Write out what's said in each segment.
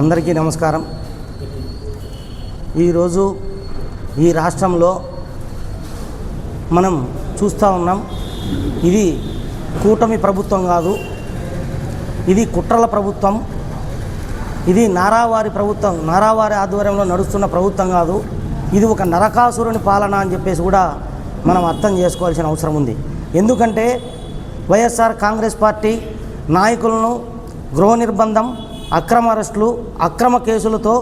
అందరికీ నమస్కారం. ఈరోజు ఈ రాష్ట్రంలో మనం చూస్తూ ఉన్నాం ఇది కూటమి ప్రభుత్వం కాదు ఇది కుట్రల ప్రభుత్వం ఇది నారావారి ప్రభుత్వం నారావారి ఆధ్వర్యంలో నడుస్తున్న ప్రభుత్వం కాదు ఇది ఒక నరకాసురుని పాలన అని చెప్పేసి కూడా మనం అర్థం చేసుకోవాల్సిన అవసరం ఉంది. ఎందుకంటే వైఎస్ఆర్ కాంగ్రెస్ పార్టీ నాయకులను గృహ నిర్బంధం అక్రమ అరెస్టులు అక్రమ కేసులతో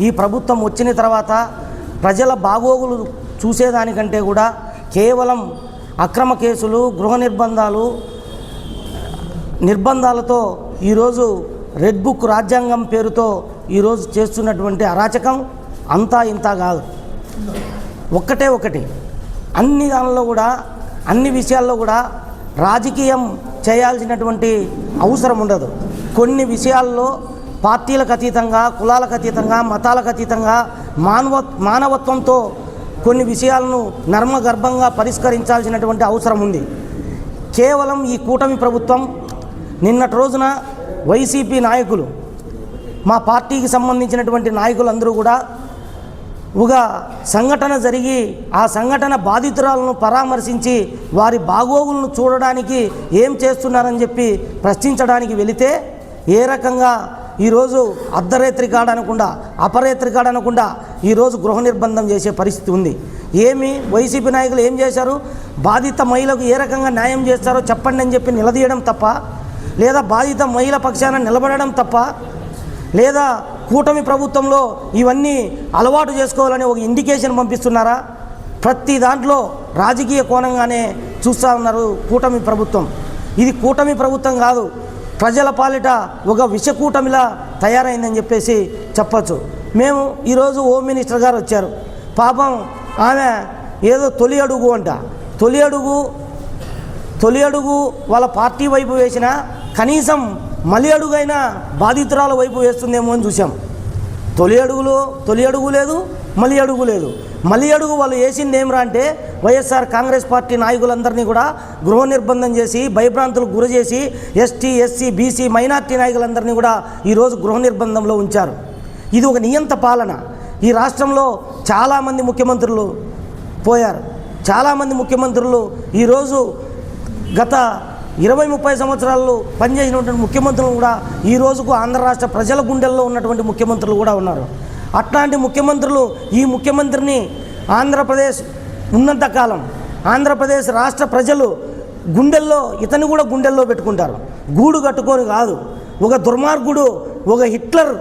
ఈ ప్రభుత్వం వచ్చిన తర్వాత ప్రజల బాగోగులు చూసేదానికంటే కూడా కేవలం అక్రమ కేసులు గృహ నిర్బంధాలు నిర్బంధాలతో ఈరోజు రెడ్ బుక్ రాజ్యాంగం పేరుతో ఈరోజు చేస్తున్నటువంటి అరాచకం అంతా ఇంత కాదు. ఒక్కటే ఒకటి. అన్ని దానిలో కూడా అన్ని విషయాల్లో కూడా రాజకీయం చేయాల్సినటువంటి అవసరం ఉండదు. కొన్ని విషయాల్లో పార్టీలకు అతీతంగా కులాలకు అతీతంగా మతాలకు అతీతంగా మానవ మానవత్వంతో కొన్ని విషయాలను నర్మగర్భంగా పరిష్కరించాల్సినటువంటి అవసరం ఉంది. కేవలం ఈ కూటమి ప్రభుత్వం నిన్నటి రోజున వైసీపీ నాయకులు మా పార్టీకి సంబంధించినటువంటి నాయకులందరూ కూడా ఒక సంఘటన జరిగి ఆ సంఘటన బాధితురాలను పరామర్శించి వారి బాగోగులను చూడడానికి ఏం చేస్తున్నారని చెప్పి ప్రశ్నించడానికి వెళితే ఏ రకంగా ఈరోజు అర్ధరేత్రి కాడనకుండా అపరేత్రి కాడనకుండా ఈరోజు గృహ నిర్బంధం చేసే పరిస్థితి ఉంది. ఏమి? వైసీపీ నాయకులు ఏం చేశారు? బాధిత మహిళకు ఏ రకంగా న్యాయం చేస్తారో చెప్పండి అని చెప్పి నిలదీయడం తప్ప లేదా బాధిత మహిళ పక్షాన నిలబడడం తప్ప లేదా కూటమి ప్రభుత్వంలో ఇవన్నీ అలవాటు చేసుకోవాలని ఒక ఇండికేషన్ పంపిస్తున్నారా? ప్రతి దాంట్లో రాజకీయ కోణంగానే చూస్తూ ఉన్నారు కూటమి ప్రభుత్వం. ఇది కూటమి ప్రభుత్వం కాదు ప్రజల పాలిట ఒక విషకూటమిలా తయారైందని చెప్పేసి చెప్పచ్చు. మేము ఈరోజు హోమ్ మినిస్టర్ గారు వచ్చారు. పాపం ఆమె ఏదో తొలి అడుగు అంట. తొలి అడుగు తొలి అడుగు వాళ్ళ పార్టీ వైపు వేసిన కనీసం మలి అడుగైనా బాధితురాల వైపు వేస్తుందేమో అని చూసాం తొలి అడుగులో తొలి అడుగు లేదు మలి అడుగు లేదు. మళ్ళీ అడుగు వాళ్ళు వేసింది ఏమిరా అంటే వైఎస్ఆర్ కాంగ్రెస్ పార్టీ నాయకులందరినీ కూడా గృహ నిర్బంధం చేసి భయభ్రాంతులకు గురి చేసి ఎస్టీ ఎస్సీ బీసీ మైనార్టీ నాయకులందరినీ కూడా ఈరోజు గృహ నిర్బంధంలో ఉంచారు. ఇది ఒక నియంత పాలన. ఈ రాష్ట్రంలో చాలామంది ముఖ్యమంత్రులు పోయారు. చాలామంది ముఖ్యమంత్రులు ఈరోజు గత ఇరవై ముప్పై సంవత్సరాల్లో పనిచేసినటువంటి ముఖ్యమంత్రులు కూడా ఈ రోజుకు ఆంధ్ర రాష్ట్ర ప్రజల గుండెల్లో ఉన్నటువంటి ముఖ్యమంత్రులు కూడా ఉన్నారు. అట్లాంటి ముఖ్యమంత్రులు ఈ ముఖ్యమంత్రిని ఆంధ్రప్రదేశ్ ఉన్నంతకాలం ఆంధ్రప్రదేశ్ రాష్ట్ర ప్రజలు గుండెల్లో ఇతను కూడా గుండెల్లో పెట్టుకుంటారు. గూడు కట్టుకొని కాదు. ఒక దుర్మార్గుడు ఒక హిట్లర్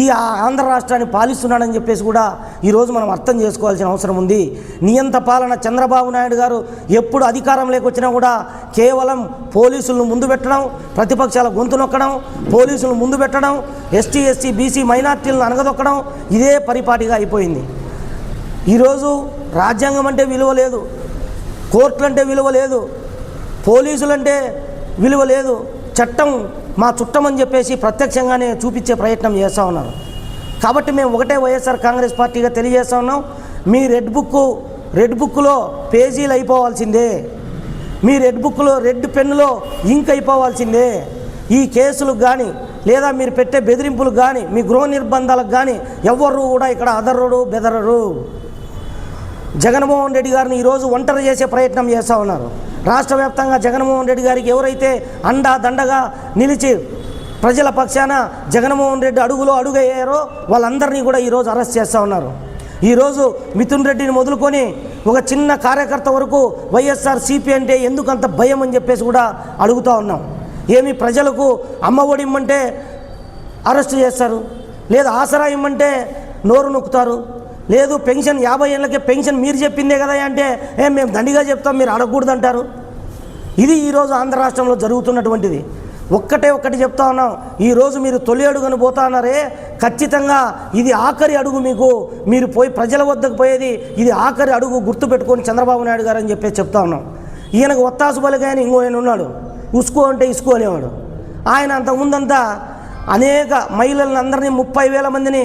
ఈ ఆంధ్ర రాష్ట్రాన్ని పాలిస్తున్నాడని చెప్పేసి కూడా ఈరోజు మనం అర్థం చేసుకోవాల్సిన అవసరం ఉంది. నియంత పాలన చంద్రబాబు నాయుడు గారు ఎప్పుడు అధికారంలోకి వచ్చినా కూడా కేవలం పోలీసులను ముందు పెట్టడం ప్రతిపక్షాల గొంతు నొక్కడం పోలీసులను ముందు పెట్టడం ఎస్టీ ఎస్సీ బీసీ మైనార్టీలను అనగదొక్కడం ఇదే పరిపాటిగా అయిపోయింది. ఈరోజు రాజ్యాంగం అంటే విలువ లేదు కోర్టులంటే విలువ లేదు పోలీసులంటే విలువ లేదు చట్టం మా చుట్టమని చెప్పేసి ప్రత్యక్షంగానే చూపించే ప్రయత్నం చేస్తూ ఉన్నారు. కాబట్టి మేము ఒకటే వైఎస్ఆర్ కాంగ్రెస్ పార్టీగా తెలియజేస్తా ఉన్నాం. మీ రెడ్ బుక్ రెడ్ బుక్లో పేజీలు అయిపోవాల్సిందే. మీ రెడ్ బుక్లో రెడ్ పెన్నులో ఇంక్ అయిపోవాల్సిందే. ఈ కేసులకు కానీ లేదా మీరు పెట్టే బెదిరింపులకు కానీ మీ గృహ నిర్బంధాలకు కానీ ఎవ్వరూ కూడా ఇక్కడ అదరుడు బెదరరు. జగన్మోహన్ రెడ్డి గారిని ఈరోజు ఒంటరి చేసే ప్రయత్నం చేస్తూ ఉన్నారు. రాష్ట్ర వ్యాప్తంగా జగన్మోహన్ రెడ్డి గారికి ఎవరైతే అండా దండగా నిలిచి ప్రజల పక్షాన జగన్మోహన్ రెడ్డి అడుగులో అడుగయ్యారో వాళ్ళందరినీ కూడా ఈరోజు అరెస్ట్ చేస్తూ ఉన్నారు. ఈరోజు మిథున్ రెడ్డిని మొదలుకొని ఒక చిన్న కార్యకర్త వరకు వైఎస్ఆర్ సిపి అంటే ఎందుకు అంత భయం అని చెప్పేసి కూడా అడుగుతూ ఉన్నాం. ఏమి ప్రజలకు అమ్మ ఒడి ఇమ్మంటే అరెస్ట్ చేస్తారు లేదా ఆసరా ఇమ్మంటే నోరు నొక్కుతారు లేదు పెన్షన్ యాభై ఏళ్ళకే పెన్షన్ మీరు చెప్పిందే కదా అంటే ఏం మేము దండిగా చెప్తాం మీరు అడగకూడదు అంటారు ఇది ఈరోజు ఆంధ్ర రాష్ట్రంలో జరుగుతున్నటువంటిది. ఒక్కటే ఒక్కటి చెప్తా ఉన్నాం. ఈరోజు మీరు తొలి అడుగును పోతా ఉన్నారే ఖచ్చితంగా ఇది ఆఖరి అడుగు మీకు. మీరు పోయి ప్రజల వద్దకు పోయేది ఇది ఆఖరి అడుగు గుర్తుపెట్టుకొని చంద్రబాబు నాయుడు గారు అని చెప్పేసి చెప్తా ఉన్నాం. ఈయనకు ఒత్తాసు బలిగాయని ఇంకో ఆయన ఉన్నాడు. ఉసుకో అంటే ఇసుకోలేవాడు ఆయన ఆయన అంతకుముందంతా అనేక మహిళలను అందరినీ ముప్పై వేల మందిని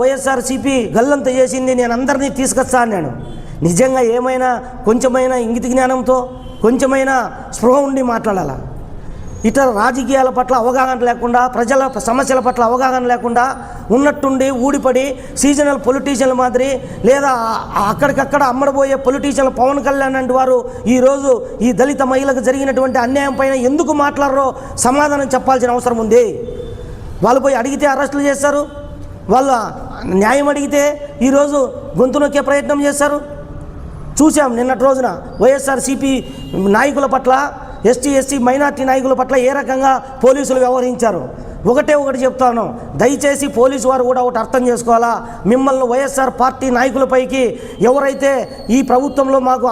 వైఎస్ఆర్సీపీ గల్లంత చేసింది నేను అందరినీ తీసుకొస్తా నేను నిజంగా ఏమైనా కొంచెమైనా ఇంగిత జ్ఞానంతో కొంచెమైనా స్పృహ ఉండి మాట్లాడాలా? ఇతర రాజకీయాల పట్ల అవగాహన లేకుండా ప్రజల సమస్యల పట్ల అవగాహన లేకుండా ఉన్నట్టుండి ఊడిపడి సీజనల్ పొలిటీషియన్ల మాదిరి లేదా అక్కడికక్కడ అమ్మడబోయే పొలిటీషియన్లు పవన్ కళ్యాణ్ లాంటి వారు ఈరోజు ఈ దళిత మహిళకు జరిగినటువంటి అన్యాయం పైన ఎందుకు మాట్లాడరో సమాధానం చెప్పాల్సిన అవసరం ఉంది. వాళ్ళు పోయి అడిగితే అరెస్టులు చేస్తారు. వాళ్ళు న్యాయం అడిగితే ఈరోజు గొంతు నొక్కే ప్రయత్నం చేస్తారు. చూసాం నిన్నటి రోజున వైఎస్ఆర్సీపీ నాయకుల పట్ల ఎస్టీ ఎస్సీ మైనార్టీ నాయకుల పట్ల ఏ రకంగా పోలీసులు వ్యవహరించారు. ఒకటే ఒకటి చెప్తాను. దయచేసి పోలీసు వారు కూడా ఒకటి అర్థం చేసుకోవాలా? మిమ్మల్ని వైఎస్ఆర్ పార్టీ నాయకులపైకి ఎవరైతే ఈ ప్రభుత్వంలో మాకు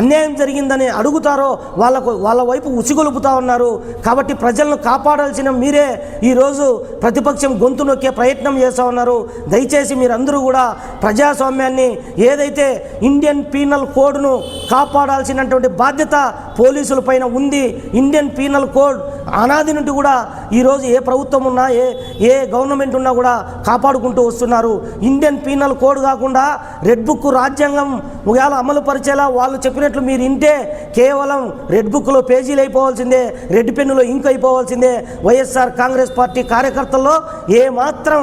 అన్యాయం జరిగిందని అడుగుతారో వాళ్ళకు వాళ్ళ వైపు ఉసిగొలుపుతా ఉన్నారు. కాబట్టి ప్రజలను కాపాడాల్సిన మీరే ఈరోజు ప్రతిపక్షం గొంతు నొక్కే ప్రయత్నం చేస్తూ ఉన్నారు. దయచేసి మీరందరూ కూడా ప్రజాస్వామ్యాన్ని ఏదైతే ఇండియన్ పీనల్ కోడ్ను కాపాడాల్సినటువంటి బాధ్యత పోలీసుల పైన ఉంది ఇండియన్ పీనల్ కోడ్ అనాది నుండి కూడా ఈరోజు ఏ ప్రభుత్వం ఉన్నా ఏ ఏ గవర్నమెంట్ ఉన్నా కూడా కాపాడుకుంటూ వస్తున్నారు. ఇండియన్ పీనల్ కోడ్ కాకుండా రెడ్ బుక్ రాజ్యాంగం ఒకవేళ అమలు పరిచేలా వాళ్ళు చెప్పినట్లు మీరు ఇంటే కేవలం రెడ్ బుక్లో పేజీలు అయిపోవాల్సిందే రెడ్ పెన్నులో ఇంక్ అయిపోవాల్సిందే. వైఎస్ఆర్ కాంగ్రెస్ పార్టీ కార్యకర్తల్లో ఏమాత్రం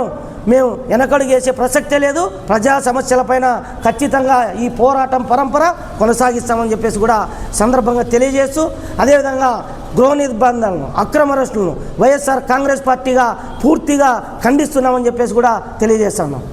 మేము వెనకడుగేసే ప్రసక్తే లేదు. ప్రజా సమస్యలపైన ఖచ్చితంగా ఈ పోరాటం పరంపర కొనసాగిస్తామని చెప్పేసి కూడా సందర్భంగా తెలియజేస్తూ అదేవిధంగా గృహ నిర్బంధాలను అక్రమ అరెస్టులను వైఎస్ఆర్ కాంగ్రెస్ పార్టీగా పూర్తిగా ఖండిస్తున్నామని చెప్పేసి కూడా తెలియజేస్తున్నాం